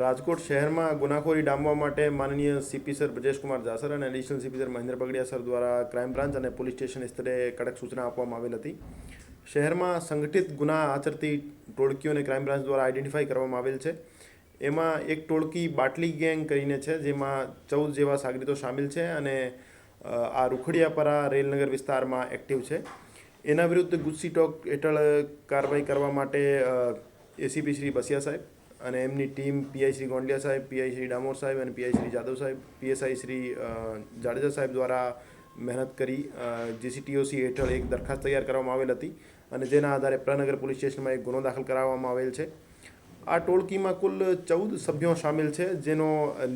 રાજકોટ શહેરમાં ગુનાખોરી ડામવા માટે માનનીય સીપી સર બ્રજેશકુમાર જાસર અને additional CP sir Mahendra Bagadiya sir દ્વારા ક્રાઇમ બ્રાન્ચ અને પોલીસ સ્ટેશન સ્તરે કડક સૂચના આપવામાં આવેલ હતી. શહેરમાં સંગઠિત ગુના આચરતી ટોળકીઓને ક્રાઇમ બ્રાન્ચ દ્વારા આઈડેન્ટિફાઈ કરવામાં આવેલ છે. એમાં એક ટોળકી બાટલી ગેંગ કરીને છે, જેમાં ચૌદ જેવા સાગરીતો સામેલ છે અને આ રૂખડિયાપરા રેલનગર વિસ્તારમાં એક્ટિવ છે. એના વિરુદ્ધ ગુસ્સી ટોક હેઠળ કાર્યવાહી કરવા માટે એસીપી શ્રી બસિયા સાહેબ અને એમની ટીમ પીઆઈ શ્રી ગોંડલિયા સાહેબ, પીઆઈ શ્રી ડામોર સાહેબ અને પીઆઈ શ્રી જાદવ સાહેબ, પીએસઆઈ શ્રી જાડેજા સાહેબ દ્વારા મહેનત કરી જીસીટીઓસી હેઠળ એક દરખાસ્ત તૈયાર કરવામાં આવેલ હતી અને જેના આધારે પ્રનગર પોલીસ સ્ટેશનમાં એક ગુનો દાખલ કરાવવામાં આવેલ છે. આ ટોળકીમાં કુલ ચૌદ સભ્યો સામેલ છે, જેનો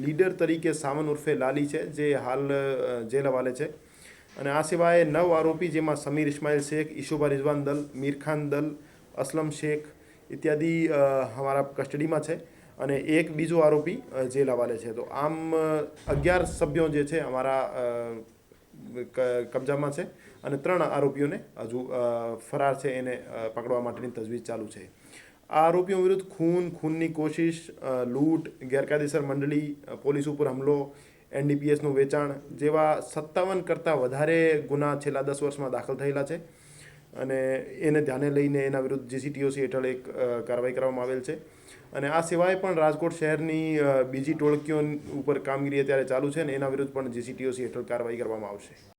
લીડર તરીકે સામન ઉર્ફે લાલી છે, જે હાલ જેલ હવાલે છે. અને આ સિવાય નવ આરોપી, જેમાં સમીર ઇસ્માઇલ શેખ, ઈશુભા રિઝવાન દલ, મીરખાન દલ, અસલમ શેખ ઇત્યાદિ અમારા કસ્ટડીમાં છે અને એક બીજો આરોપી જેલ હવાલે છે. તો આમ અગિયાર સભ્યો જે છે અમારા કબજામાં છે અને ત્રણ આરોપીઓને હજુ ફરાર છે એને પકડવા માટેની તજવીજ ચાલુ છે. આ આરોપીઓ વિરુદ્ધ ખૂન, ખૂનની કોશિશ લૂંટ, ગેરકાયદેસર મંડળી પોલીસ ઉપર હુમલો, એનડીપીએસનું વેચાણ જેવા સત્તાવન કરતાં વધારે ગુના છેલ્લા દસ વર્ષમાં દાખલ થયેલા છે. અને એને ધ્યાને લઈને એના વિરુદ્ધ જીસીટીઓસી હેઠળ એક કાર્યવાહી કરવામાં આવેલ છે. અને આ સિવાય પણ રાજકોટ શહેરની બીજી ટોળકીઓ ઉપર કામગીરી અત્યારે ચાલુ છે અને એના વિરુદ્ધ પણ જીસીટીઓસી હેઠળ કાર્યવાહી કરવામાં આવશે.